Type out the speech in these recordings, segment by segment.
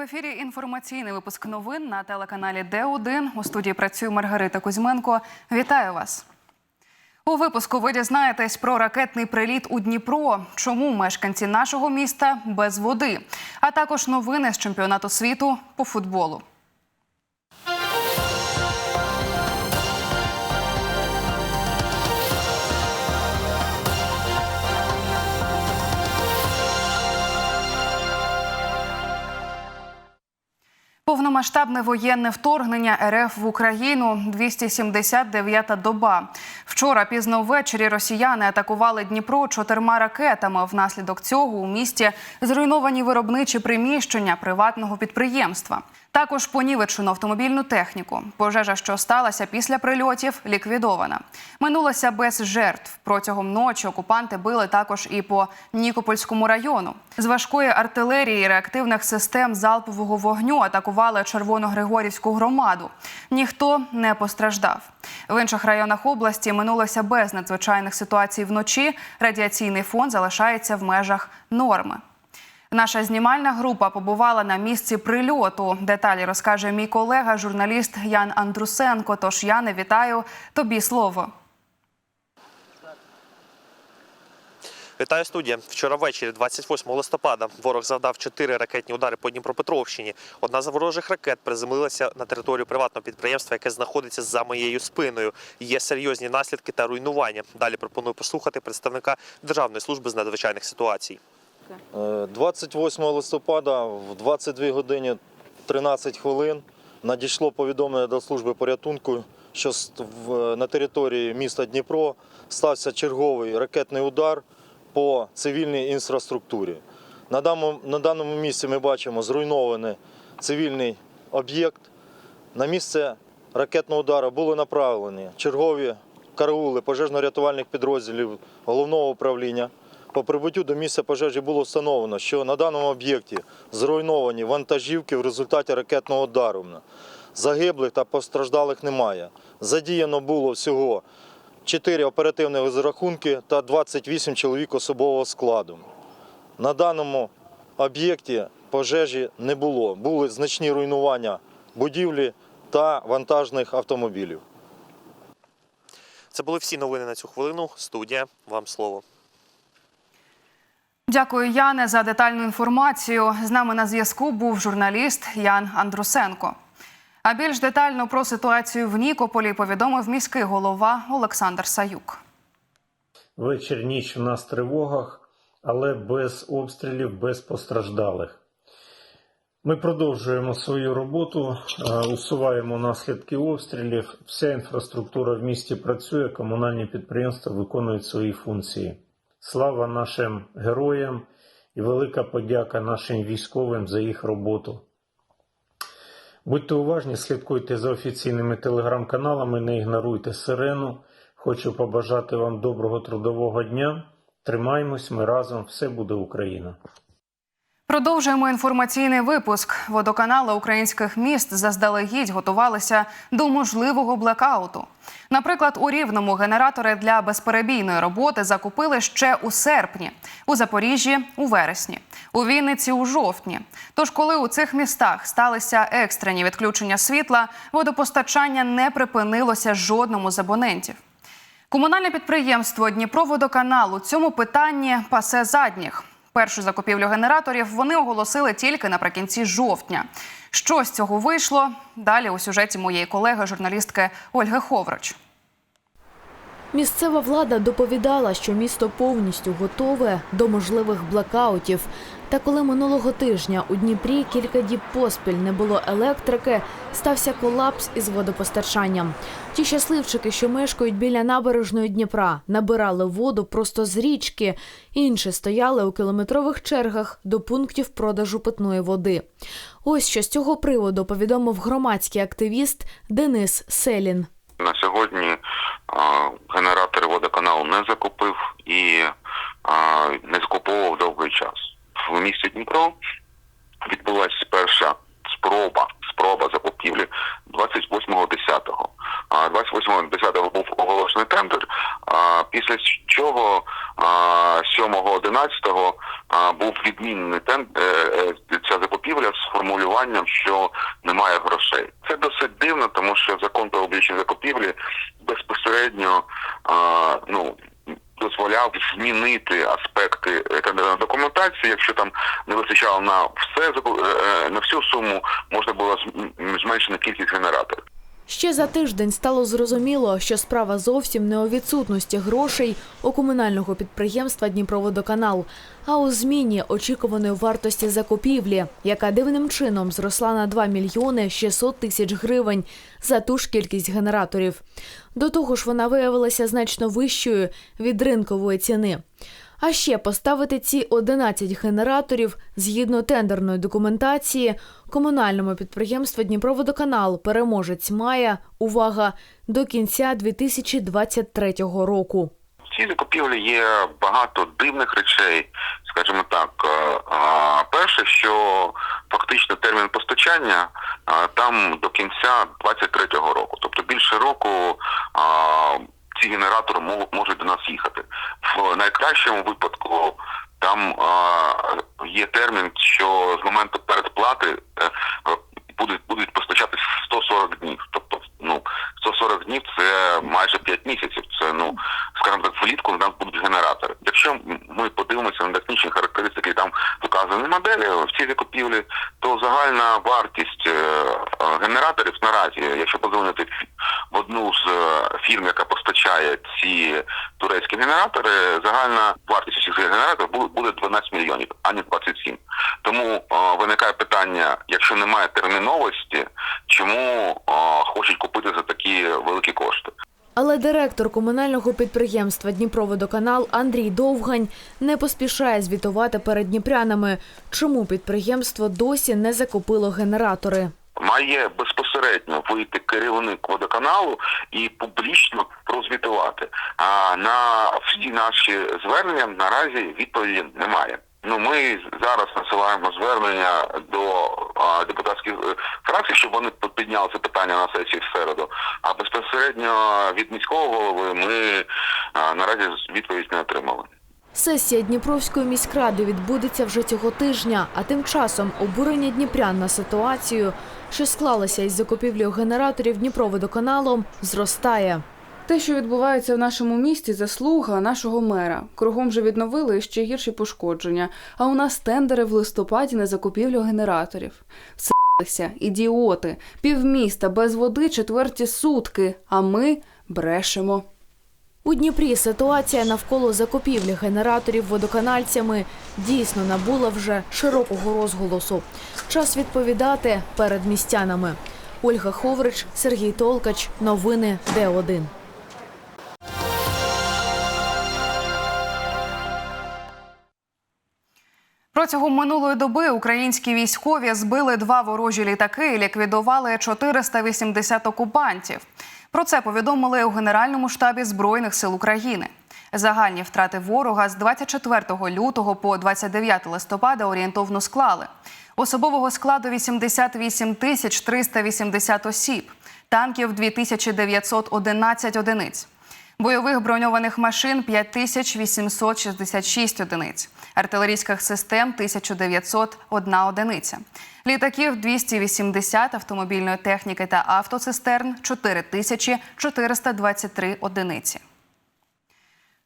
В ефірі інформаційний випуск новин на телеканалі Д1. У студії працює Маргарита Кузьменко. Вітаю вас. У випуску ви дізнаєтесь про ракетний приліт у Дніпро, чому мешканці нашого міста без води, а також новини з чемпіонату світу по футболу. Повномасштабне воєнне вторгнення РФ в Україну 279-та доба. Вчора пізно ввечері росіяни атакували Дніпро чотирма ракетами. Внаслідок цього у місті зруйновані виробничі приміщення приватного підприємства. Також понівечено автомобільну техніку. Пожежа, що сталася після прильотів, ліквідована. Минулося без жертв. Протягом ночі окупанти били також і по Нікопольському району. З важкої артилерії реактивних систем залпового вогню атакували Червоногригорівську громаду. Ніхто не постраждав. В інших районах області минулося без надзвичайних ситуацій вночі. Радіаційний фон залишається в межах норми. Наша знімальна група побувала на місці прильоту. Деталі розкаже мій колега, журналіст Ян Андрусенко. Тож Яне, вітаю тобі слово. Вітаю студія. Вчора ввечері, 28 листопада, ворог завдав чотири ракетні удари по Дніпропетровщині. Одна з ворожих ракет приземлилася на територію приватного підприємства, яке знаходиться за моєю спиною. Є серйозні наслідки та руйнування. Далі пропоную послухати представника Державної служби з надзвичайних ситуацій. Е, 28 листопада в 22 годині 13 хвилин надійшло повідомлення до служби порятунку, що на території міста Дніпро стався черговий ракетний удар по цивільній інфраструктурі. На даному, на даному місці ми бачимо зруйнований цивільний об'єкт. На місце ракетного удару були направлені чергові караули пожежно-рятувальних підрозділів головного управління. По прибуттю до місця пожежі було встановлено, що на даному об'єкті зруйновані вантажівки в результаті ракетного удару. Загиблих та постраждалих немає. Задіяно було всього 4 оперативні розрахунки та 28 чоловік особового складу. На даному об'єкті пожежі не було. Були значні руйнування будівлі та вантажних автомобілів. Це були всі новини на цю хвилину. Студія, вам слово. Дякую, Яне, за детальну інформацію. З нами на зв'язку був журналіст Ян Андрусенко. А більш детально про ситуацію в Нікополі повідомив міський голова Олександр Саюк. Вечір ніч у нас в тривогах, але без обстрілів, без постраждалих. Ми продовжуємо свою роботу, е, усуваємо наслідки обстрілів. Вся інфраструктура в місті працює, комунальні підприємства виконують свої функції. Слава нашим героям і велика подяка нашим військовим за їх роботу. Будьте уважні, слідкуйте за офіційними телеграм-каналами, не ігноруйте сирену. Хочу побажати вам доброго трудового дня. Тримаймось, ми разом, все буде Україна. Продовжуємо інформаційний випуск. Водоканали українських міст заздалегідь готувалися до можливого блекауту. Наприклад, у Рівному генератори для безперебійної роботи закупили ще у серпні, у Запоріжжі у вересні, у Вінниці у жовтні. Тож, коли у цих містах сталися екстрені відключення світла, водопостачання не припинилося жодному з абонентів. Комунальне підприємство Дніпроводоканал у цьому питанні пасе задніх. Першу закупівлю генераторів вони оголосили тільки наприкінці жовтня. Що з цього вийшло? Далі у сюжеті моєї колеги, журналістки Ольги Ховрич. Місцева влада доповідала, що місто повністю готове до можливих блекаутів. Та коли минулого тижня у Дніпрі кілька діб поспіль не було електрики, стався колапс із водопостачанням. Ті щасливчики, що мешкають біля набережної Дніпра, набирали воду просто з річки. Інші стояли у кілометрових чергах до пунктів продажу питної води. Ось що з цього приводу повідомив громадський активіст Денис Селін. На сьогодні а, генератори водоканалу не закупив і не закуповував довгий час. В місті Дніпро відбулася перша спроба спроба закупівлі 28.10. А 28.10 був оголошений тендер. Після чого 7.11 а, був відмінений тен, е, е, ця закупівля з формулюванням, що немає грошей. Це досить дивно, тому що закон про публічні закупівлі безпосередньо а, ну. Дозволяв змінити аспекти е, тендерної документації. Якщо там не вистачало на все заку- е, всю суму, можна було зменшити кількість генераторів. Ще за тиждень стало зрозуміло, що справа зовсім не у відсутності грошей у комунального підприємства Дніпроводоканал, а у зміні очікуваної вартості закупівлі, яка дивним чином зросла на 2 мільйони 600 тисяч гривень за ту ж кількість генераторів. До того ж, вона виявилася значно вищою від ринкової ціни. А ще поставити ці 11 генераторів згідно тендерної документації комунальному підприємству Дніпроводоканал переможець має увага до кінця 2023 року. В цій закупівлі є багато дивних речей, скажімо так. Е, Перше, що фактично термін постачання там до кінця 23-го року, тобто більше року. Ці генератори мо- можуть до нас їхати. В найкращому випадку там є термін, що з моменту передплати е, будуть будуть постачатись 140 днів. Тобто, ну 140 днів це майже 5 місяців. Це ну скажімо так, влітку у нас будуть генератори. Якщо ми подивимося на технічні характеристики, там вказані моделі в цій закупівлі, то загальна вартість е, генераторів наразі, якщо подзвонити в одну з е, фірм, яка постачає ці турецькі генератори, загальна вартість цих генераторів буде 12 мільйонів, а не 27. Тому е, виникає питання, якщо немає терміновості, чому е, хочуть купити за такі великі кошти? Але директор комунального підприємства Дніпроводоканал Андрій Довгань не поспішає звітувати перед дніпрянами, чому підприємство досі не закупило генератори. Має безпосередньо вийти керівник водоканалу і публічно прозвітувати. А на всі наші звернення наразі відповіді немає. Ну ми зараз насилаємо звернення до а, депутатських е, фракцій, щоб вони підняли це питання на сесії в середу. А безпосередньо від міського голови ми а, наразі відповідь не отримали. Сесія Дніпровської міськради відбудеться вже цього тижня, а тим часом обурення дніпрян на ситуацію, що склалася із закупівлею генераторів Дніпроводоканалом, зростає. Те, що відбувається в нашому місті, заслуга нашого мера. Кругом же відновили ще гірші пошкодження. А у нас тендери в листопаді на закупівлю генераторів. Всилися, ідіоти, півміста без води четверті сутки, а ми брешемо. У Дніпрі ситуація навколо закупівлі генераторів водоканальцями дійсно набула вже широкого розголосу. Час відповідати перед містянами. Ольга Ховрич, Сергій Толкач. Новини Д1. Протягом минулої доби українські військові збили два ворожі літаки і ліквідували 480 окупантів. Про це повідомили у Генеральному штабі Збройних сил України. Загальні втрати ворога з 24 лютого по 29 листопада орієнтовно склали. Особового складу 88 тисяч 380 осіб, танків 2911 одиниць. Бойових броньованих машин 5866 одиниць, артилерійських систем 1901 одиниця, літаків 280, автомобільної техніки та автоцистерн 4423 одиниці.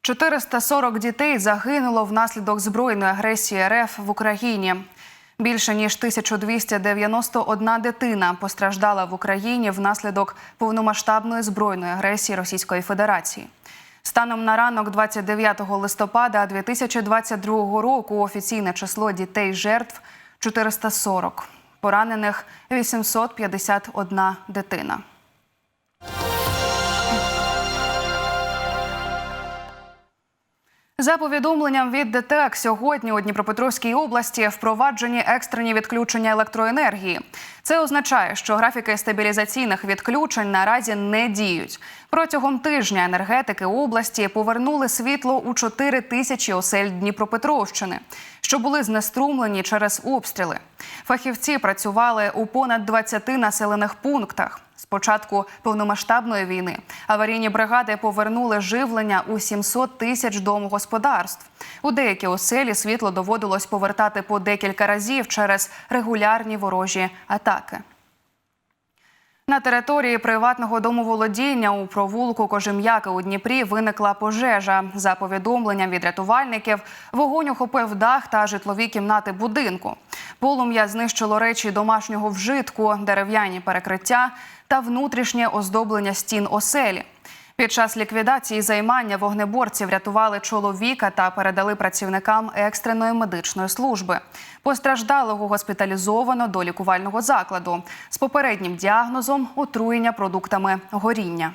440 дітей загинуло внаслідок збройної агресії РФ в Україні. Більше ніж 1291 дитина постраждала в Україні внаслідок повномасштабної збройної агресії Російської Федерації. Станом на ранок 29 листопада 2022 року офіційне число дітей жертв 440, поранених 851 дитина. За повідомленням від ДТЕК, сьогодні у Дніпропетровській області впроваджені екстрені відключення електроенергії. Це означає, що графіки стабілізаційних відключень наразі не діють. Протягом тижня енергетики області повернули світло у 4 тисячі осель Дніпропетровщини, що були знеструмлені через обстріли. Фахівці працювали у понад 20 населених пунктах. З початку повномасштабної війни аварійні бригади повернули живлення у 700 тисяч домогосподарств. У деякі оселі світло доводилось повертати по декілька разів через регулярні ворожі атаки. На території приватного домоволодіння у провулку Кожем'яки у Дніпрі виникла пожежа. За повідомленням від рятувальників, вогонь охопив дах та житлові кімнати будинку. Полум'я знищило речі домашнього вжитку, дерев'яні перекриття та внутрішнє оздоблення стін оселі. Під час ліквідації займання вогнеборці врятували чоловіка та передали працівникам екстреної медичної служби. Постраждалого госпіталізовано до лікувального закладу з попереднім діагнозом отруєння продуктами горіння.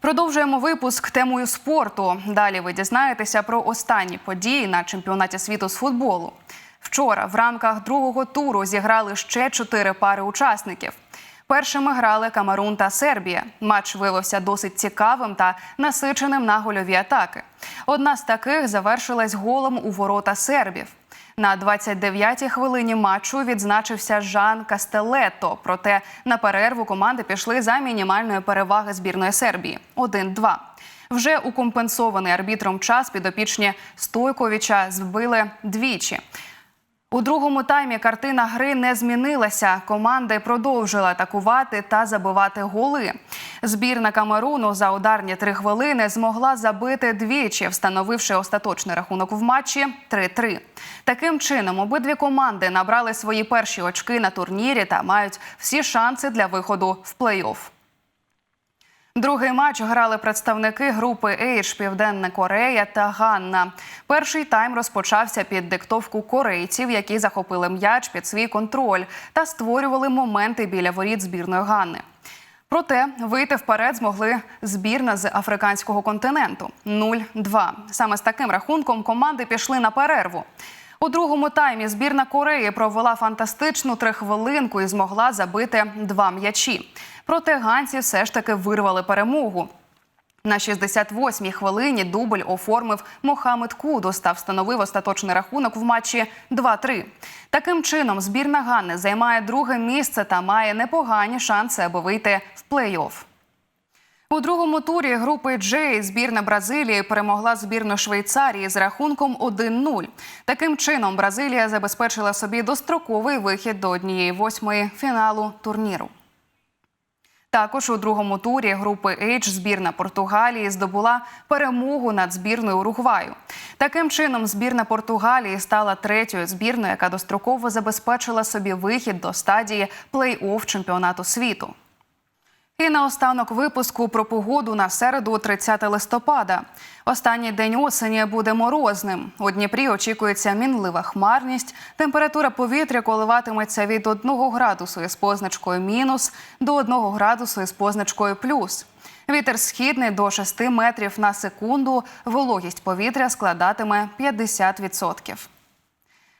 Продовжуємо випуск темою спорту. Далі ви дізнаєтеся про останні події на чемпіонаті світу з футболу. Вчора в рамках другого туру зіграли ще чотири пари учасників. Першими грали Камерун та Сербія. Матч виявився досить цікавим та насиченим на гольові атаки. Одна з таких завершилась голом у ворота сербів. На 29-й хвилині матчу відзначився Жан Кастелето. Проте на перерву команди пішли за мінімальної переваги збірної Сербії 1-2. Вже у компенсований арбітром час підопічні Стойковича збили двічі. У другому таймі картина гри не змінилася. Команди продовжили атакувати та забивати голи. Збірна Камеруну за ударні три хвилини змогла забити двічі, встановивши остаточний рахунок в матчі 3-3. Таким чином, обидві команди набрали свої перші очки на турнірі та мають всі шанси для виходу в плей-офф. Другий матч грали представники групи H Південна Корея та Ганна. Перший тайм розпочався під диктовку корейців, які захопили м'яч під свій контроль та створювали моменти біля воріт збірної Ганни. Проте вийти вперед змогли збірна з африканського континенту 0-2. Саме з таким рахунком команди пішли на перерву. У другому таймі збірна Кореї провела фантастичну трихвилинку і змогла забити два м'ячі. Проте ганці все ж таки вирвали перемогу. На 68-й хвилині дубль оформив Мохамед Кудус та встановив остаточний рахунок в матчі 2-3. Таким чином, збірна Ганни займає друге місце та має непогані шанси, аби вийти в плей-офф. У другому турі групи Джей збірна Бразилії перемогла збірну Швейцарії з рахунком 1-0. Таким чином, Бразилія забезпечила собі достроковий вихід до однієї восьмої фіналу турніру. Також у другому турі групи H збірна Португалії здобула перемогу над збірною Уругваю. Таким чином, збірна Португалії стала третьою збірною, яка достроково забезпечила собі вихід до стадії плей-офф чемпіонату світу. І наостанок випуску про погоду на середу, 30 листопада. Останній день осені буде морозним. У Дніпрі очікується мінлива хмарність. Температура повітря коливатиметься від 1 градусу із позначкою мінус до 1 градусу із позначкою плюс. Вітер східний до 6 метрів на секунду. Вологість повітря складатиме 50%.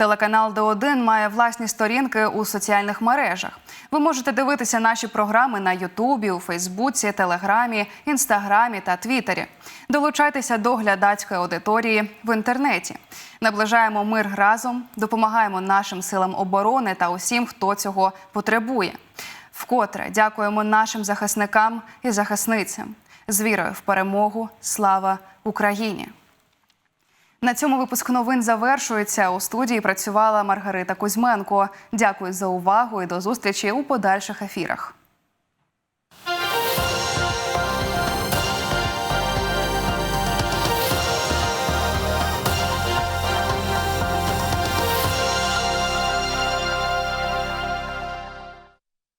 Телеканал Д1 має власні сторінки у соціальних мережах. Ви можете дивитися наші програми на Ютубі, у Фейсбуці, Телеграмі, Інстаграмі та Твіттері. Долучайтеся до глядацької аудиторії в інтернеті. Наближаємо мир разом, допомагаємо нашим силам оборони та усім, хто цього потребує. Вкотре дякуємо нашим захисникам і захисницям з вірою в перемогу. Слава Україні! На цьому випуск новин завершується. У студії працювала Маргарита Кузьменко. Дякую за увагу і до зустрічі у подальших ефірах.